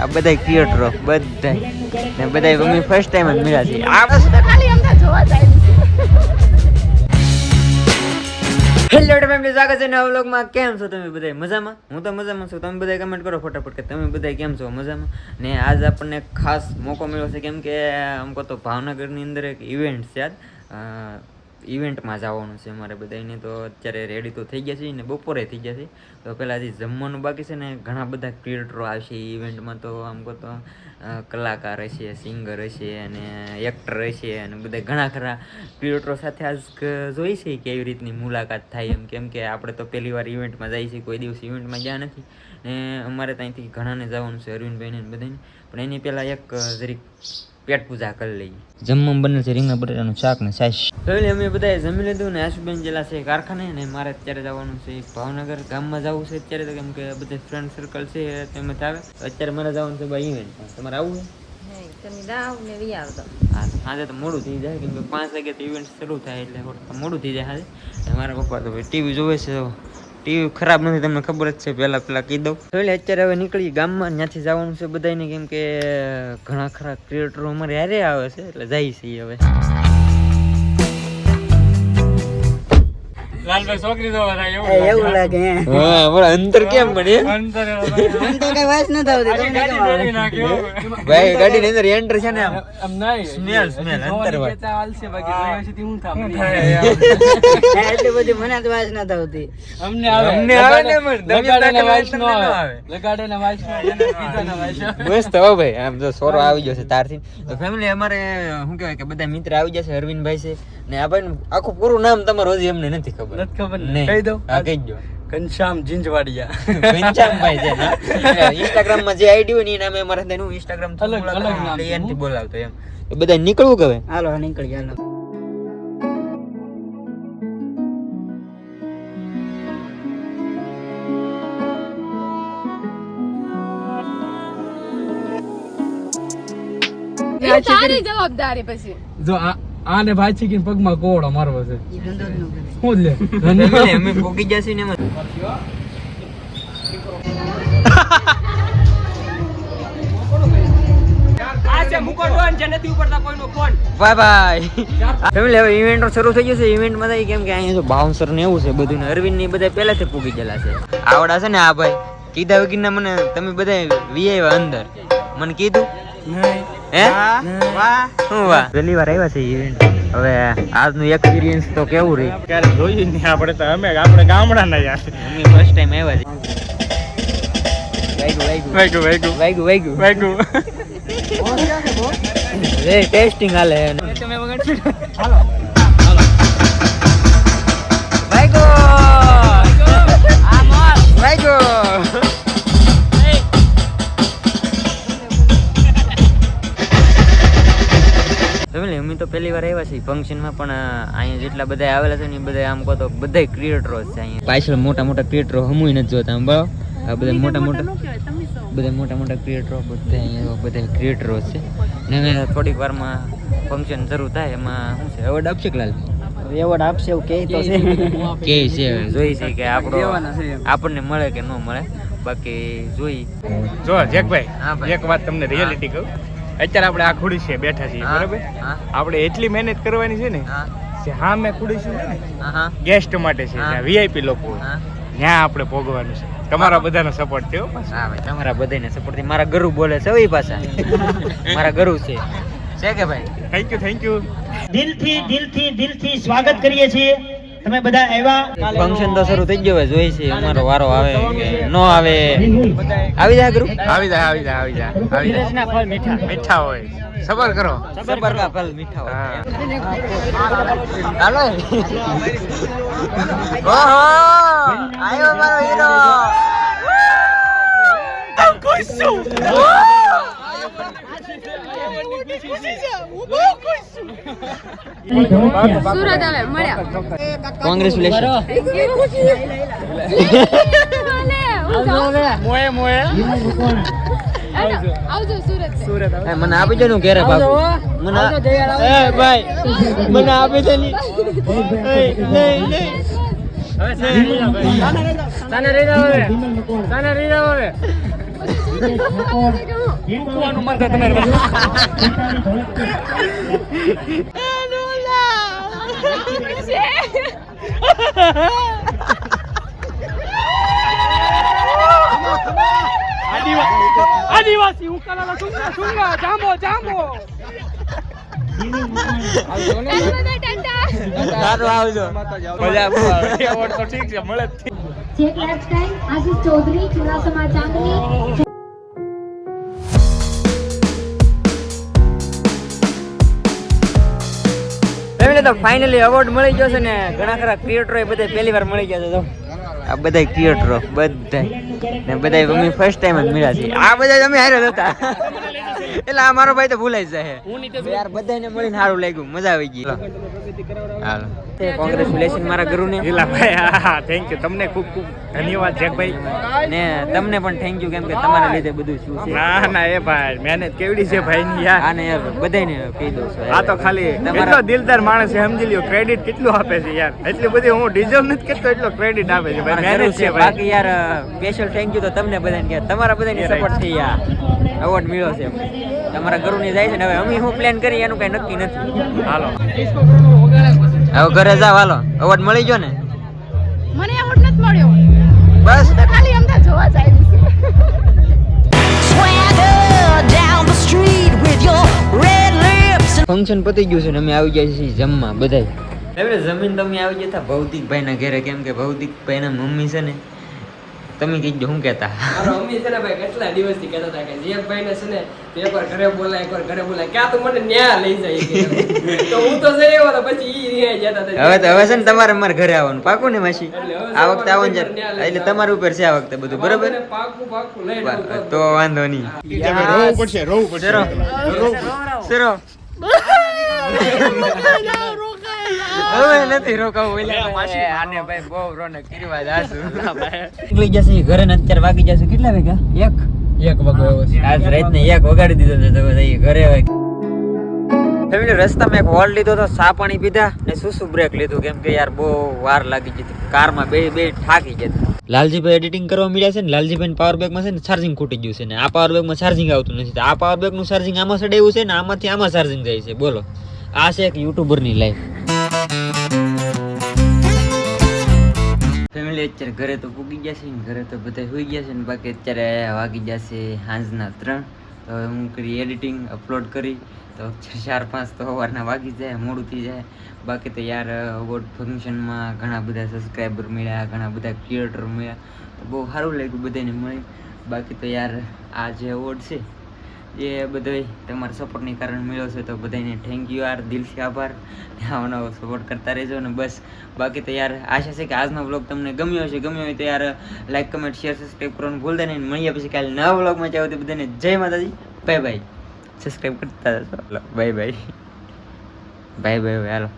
આ બધા ક્રિએટરો બધા ને બધા મમ્મી ફર્સ્ટ ટાઈમ જ મળ્યા છે. સ્વાગત છે નવા વ્લોગમાં કેમ છો તમે બધા મજામાં? હું તો મજામાં છું. તમે બધા કમેન્ટ કરો ફટાફટ કે તમે બધા કેમ છો? મજામાં? ને આજ આપણને ખાસ મોકો મળ્યો છે કેમ કે અમકો તો ભાવનગરની અંદર એક ઇવેન્ટ છે આજ ઇવેન્ટમાં જવાનું છે અમારે બધાને તો અત્યારે રેડી તો થઈ ગયા છે ને બપોરે થઈ ગયા છે. તો પહેલાં જે જમવાનું બાકી છે ને ઘણા બધા ક્રિએટરો આવશે ઇવેન્ટમાં તો આમ કહો તો કલાકાર હશે સિંગર હશે અને એક્ટર હશે અને બધા ઘણા ખરા ક્રિએટરો સાથે આજ જોઈ છે કે એવી રીતની મુલાકાત થાય એમ. કેમ કે આપણે તો પહેલી વાર ઇવેન્ટમાં જઈએ છીએ, કોઈ દિવસ ઇવેન્ટમાં ગયા નથી. ને અમારે ત્યાંથી ઘણાને જવાનું છે અરવિંદભાઈને બધાને પણ એની પહેલાં એક જરીક પેટ પૂજા કરી લઈએ. જમવામાં બને છે રીંગણા બટાટાનું શાક ને છાશ. એટલે અમે બધાએ જમી લીધું ને આશુબેન જેલા છે કારખાને ને મારે અત્યારે જવાનું છે ભાવનગર. ગામમાં જવું છે અત્યારે તો કેમ કે બધા ફ્રેન્ડ સર્કલ છે તેમ જ આવે. અત્યારે મારે જવાનું છે ભાઈ ઇવેન્ટ તમારે આવું છે? તમે દાવ ને વી આવતો હા તો સાંજે તો મોડું થઈ જાય કેમ કે પાંચ વાગે તો ઇવેન્ટ શરૂ થાય એટલે મોડું થઈ જાય સાંજે મારા પપ્પા તો ભાઈ ટીવી જોવે છે ટીવી ખરાબ નથી, તમને ખબર જ છે, પહેલા પેલા કહી દઉં. એટલે અત્યારે હવે નીકળી ગામમાં, ત્યાંથી જવાનું છે બધાને કેમ કે, ઘણા ખરા ક્રિએટરો અમારે હારે આવે છે, એટલે જાય છે હવે. લાલભાઈ છોકરી જોવા થાય એવું એવું લાગે હા અંતર કેમ પડે અંતર તમને કેમ આવે? ગાડી નાખ્યો ભાઈ ગાડીની અંદર એન્ટર છે ને આમ? આમ નહીં. સ્મેલ સ્મેલ અંતર વાત. હે, એટલી બધી મને તો વાત નથી આવતી. અમને આવે. અમને આવે ને પણ નો ન નો આવે, મસ્ત હો ભાઈ આમ જો સોરો આવી ગયો છે તારથી. તો ફેમિલી અમારે શું કહેવાય કે બધા મિત્ર આવી જશે અરવિંદભાઈ છે. ને આ ભાઈ આખું પૂરું નામ તમારું હજી અમને નથી ખબર. નથી ખબર ને? કહી દઉં? હા કહી દો. ઘનશ્યામ જીંજવાડિયા. ઘનશ્યામભાઈ છે ના? ઇન્સ્ટાગ્રામમાં જે આઈડી હોય ને એના નામે અમારે તેનું ઇન્સ્ટાગ્રામ અલગ- અલગ નામ. એનથી બોલાવતો એમ. તો બધા નીકળવું કે હાલો નીકળી હાલો. તારી જવાબદારી પછી. જો આ આને ભાઈ કે પગમાં કોળો મારવો છે. ઈ જ શું લે. અમે પોગી જશે ને એમાં. Bye bye. ઇવેન્ટો શરૂ થઈ જશે ઇવેન્ટમાં થાય કેમ કે અહીંયા તો બાઉન્સર ને એવું છે બધું અરવિંદની બધા પહેલાથી પૂગી ગયેલા છે. આવડા છે ને આ ભાઈ. કીધા વગરના મને તમે બધા વીઆઈ અંદર. મને કીધું? હે? વાહ શું વાહ? પહેલી વાર આવ્યા છે ઇવેન્ટ હવે આજનું એક્સપિરિયન્સ તો કેવું રહી? ક્યારે જોયું નહીં આપણે તો અમે આપણે ગામડાના યાર અમે ફર્સ્ટ ટાઈમ આવ્યા છે વાગ્યું વાગ્યું. વાગ્યું વાગ્યું. વાગ્યું ટેસ્ટિંગ હાલે. છીએ ફંક્શનમાં પણ અહીંયા જેટલા બધા આવેલા છે ને એ બધા આમ કહો તો બધા ક્રિએટરો છે અહીંયા. પાછળ મોટા મોટા ક્રિએટરો હમુય નથી જોતા આમ બરાબર આ બધા મોટા મોટા બધા મોટા મોટા ક્રિએટરો બધા અહીંયા બધા ક્રિએટરો છે. ને થોડીક વારમાં ફંક્શન શરૂ થાય એમાં શું છે? એવોર્ડ આપશે કલાલ લાલ? એવોર્ડ આપશે એવું કહે તો છે. કે છે જોઈ છે કે આપણો. આપણને મળે કે ન મળે બાકી જોઈ. જો જેકભાઈ એક વાત તમને રિયાલિટી કહું. અત્યારે આપણે આ ખુરશીએ બેઠા છીએ હા, બરાબર? આપણે એટલી મહેનત કરવાની છે ને જે હા મેં ખુરશી છે ને હા હા. ગેસ્ટ માટે છે વીઆઈપી લોકો ત્યાં આપણે ભોગવાનું છે. તમારા બધાનો સપોર્ટ થયો. હા ભાઈ તમારા બધાને સપોર્ટ મારા ગરુ બોલે છે એ પાછા. મારા ગરુ છે. છે કે ભાઈ? થેન્ક યુ થેન્ક યુ દિલથી દિલથી દિલથી સ્વાગત કરીએ છીએ. તમે બધા આવ્યા? ફંક્શન તો શરૂ થઈ ગયું જોઈ છે અમારો વારો આવે ન નો આવે. આવી જાય ગુરુ. આવી જાય આવી જાય આવી જાય આવી જાય ફળ મીઠા. મીઠા હોય. સબર કરો. સબર કા ફળ મીઠા હોય. હાલો. ઓહો! આયો મારો હીરો. સુરત હવે મળ્યા કોંગ્રેચ્યુલેશન. મોએ મોએ મને આપી દે નું ઘેરે બાપુ મને એ ભાઈ મને આપી દે ની નહીં નહીં હવે રહી હવે મૂકવાનું મન થાય તમારે આદિવાસી ઉકાલા સુંગા સુંગા જાંબો જાંબો. સારું આવજો. મજા આવે. તો ઠીક છે મળે જ. Check life time Ashish Chaudhary Chudasama Chandni તો ફાઇનલી એવોર્ડ મળી ગયો છે ને ઘણા ખરા ક્રિએટરો એ બધા પહેલી વાર મળી ગયા છે તો. આ બધા ક્રિએટરો બધા ને બધા અમે ફર્સ્ટ ટાઈમ જ મળ્યા છે આ બધા અમે હારે હતા. એટલે આ મારો ભાઈ તો ભૂલાઈ જાય યાર બધાને મળીને સારું લાગ્યું મજા આવી ગઈ. હાલો. કોંગ્રેચ્યુલેશન મારા ગુરુને. લીલા ભાઈ હા થેન્ક યુ તમને ખૂબ ખૂબ ધન્યવાદ જેકભાઈ ને તમને પણ થેન્ક યુ કેમ કે તમારા લીધે બધું શું છે. ના ના એ ભાઈ મહેનત કેવડી છે ભાઈ ની યાર. આને યાર બધાને કહી દઉં છું. આ તો ખાલી એટલો દિલદાર માણસ છે સમજી લ્યો ક્રેડિટ કેટલું આપે છે યાર. એટલી બધી હું ડિઝર્વ નથી કરતો એટલો ક્રેડિટ આપે છે ભાઈ. મહેનત છે બાકી યાર સ્પેશિયલ થેન્ક યુ તો તમને બધાને કે તમારા બધાની સપોર્ટથી આ એવોર્ડ મળ્યો છે તમારા ગુરુની જાય છે ને હવે અમે શું પ્લાન કરી એનું કઈ નક્કી નથી. હાલો. હવે ઘરે જાવ હાલો. એવોર્ડ મળી ગયો ને? મને એવોર્ડ નથી મળ્યો. બસ. ખાલી અમદાવાદ જોવા જ આવી છું. Swagger down the street with your red lips function પતી ગયું છે ને અમે આવી ગયા છીએ જમવા બધાય. એટલે જમીન તમે આવી ગયા હતા? ભૌતિકભાઈના ઘરે કેમ કે ભૌતિકભાઈ ના મમ્મી છે ને તમે કીધું શું કહેતા. મારો મમ્મી છે ને ભાઈ કેટલા દિવસથી કહેતા હતા કે જીએફભાઈ ને છે ને તે એકવાર ઘરે બોલાય એકવાર ઘરે બોલાય ક્યાં તો મને ન્યા લઈ જાય તો હું તો જઈ આવ્યો પછી ઈ ન્યા જતા હતા હવે તો હવે છે ને તમારે મારે ઘરે આવવાનું. પાકું ને માસી? આ વખતે આવવાનું છે. એટલે તમારું ઉપર છે આ વખતે બધું બરોબર? પાકું પાકું લઈ તો વાંધો નહીં. રોવું પડશે રોવું પડશે. સરો સરો હવે નથી રોકાવું એટલે આને ભાઈ. બહુ રોનક કિરવા જાશું. નીકળી જશે ઘરે ને અત્યારે વાગી જશે કેટલા વાગ્યા? એક? એક આજ રાતને એક વગાડી દીધો છે તમે ઘરે ફેમિલી રસ્તામાં એક હોલ લીધો તો સા પાણી પીધા ને સુસુ બ્રેક લીધું કેમ કે યાર બહુ વાર લાગી જતી કારમાં બે બે થાકી જતી લાલજીભાઈ એડિટિંગ કરવા મળ્યા છે ને લાલજીભાઈ પાવર બેગમાં છે ને ચાર્જિંગ ખૂટી ગયું છે ને આ પાવર બેગમાં ચાર્જિંગ આવતું નથી. આ પાવર બેગનું ચાર્જિંગ આમાં સડાવ્યું છે ને આમાંથી આમાં ચાર્જિંગ જાય છે. બોલો. આ છે એક યુટ્યુબરની લાઈફ ફેમિલી અત્યારે ઘરે તો પૂગી ગયા છે ને ઘરે તો બધા હોઈ ગયા છે ને બાકી અત્યારે વાગી ગયા છે સાંજના ત્રણ. તો હવે હું કરી એડિટિંગ અપલોડ કરી. તો ચાર પાંચ તો સવારના વાગી જાય, મોડું થઈ જાય. બાકી તો યાર અવોર્ડ ફંક્શનમાં ઘણા બધા સબસ્ક્રાઈબર મળ્યા, ઘણા બધા ક્રિએટર મળ્યા. તો બહુ સારું લાગ્યું બધાને મળી બાકી તો યાર, આ જે અવોર્ડ છે એ બધોય તમારા સપોર્ટની કારણે મળ્યો છે તો બધાને થેન્ક યુ યાર દિલથી આભાર. આવનો સપોર્ટ કરતા રહેજો ને બસ. બાકી તો યાર આશા છે કે આજનો વ્લોગ તમને ગમ્યો હશે ગમ્યો હોય તો યાર લાઈક કમેન્ટ શેર સબસ્ક્રાઈબ કરવાનું ભૂલતા નહીં. મળીએ પછી કાલે નવા વ્લોગમાં જાવ તો બધાને જય માતાજી. બાય બાય સબસ્ક્રાઈબ કરતા જશો બાય બાય બાય બાય હાલો.